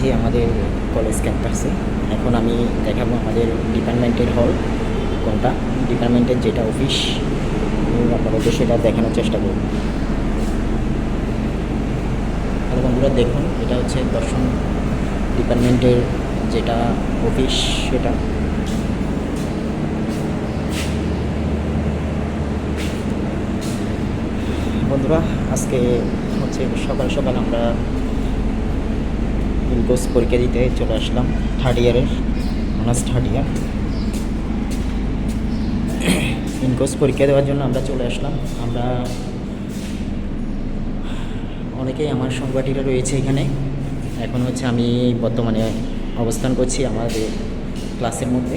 এসেছি আমাদের কলেজ ক্যাম্পাসে এখন আমি দেখাবো আমাদের ডিপার্টমেন্টের হল কোনটা? ডিপার্টমেন্টের যেটা অফিস আপনাদেরকে সেটা দেখানোর চেষ্টা করব। হ্যালো বন্ধুরা দেখুন, এটা হচ্ছে দর্শন ডিপার্টমেন্টের যেটা অফিস সেটা। বন্ধুরা, আজকে হচ্ছে সকাল সকাল আমরা ইনকোর্স পরীক্ষা দিতে চলে আসলাম থার্ড ইয়ারের honours third year in course পরীক্ষা দেওয়ার জন্য আমরা চলে আসলাম। আমরা অনেকেই আমার সহপাঠীরা রয়েছে এখানে। এখন হচ্ছে আমি বর্তমানে অবস্থান করছি আমাদের ক্লাসের মধ্যে।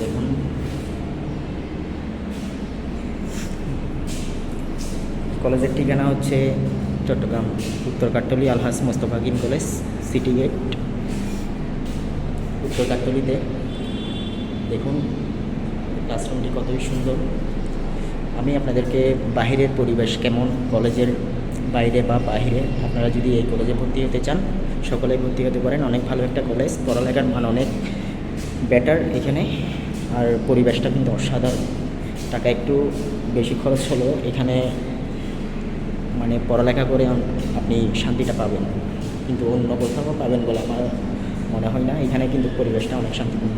দেখুন। কলেজের ঠিকানা হচ্ছে চট্টগ্রাম, উত্তর Kattali, Alhaj Mostafa Hakim college. City gate উত্তর কাট্টলিতে দেখুন ক্লাসরুমটি কতই সুন্দর। আমি আপনাদেরকে বাহিরের পরিবেশ কেমন, কলেজের বাইরে বা বাহিরে, আপনারা যদি এই কলেজে ভর্তি হতে চান সকলেই ভর্তি হতে পারেন। অনেক ভালো একটা কলেজ, পড়ালেখার মান অনেক বেটার এখানে। আর পরিবেশটা কিন্তু অসাধারণ। টাকা একটু বেশি খরচ হলেও এখানে মানে পড়ালেখা করে আপনি শান্তিটা পাবেন। কিন্তু অন্য কোথাও পাবেন বলে আমার মনে হয় না। এখানে কিন্তু পরিবেশটা অনেক শান্তিপূর্ণ।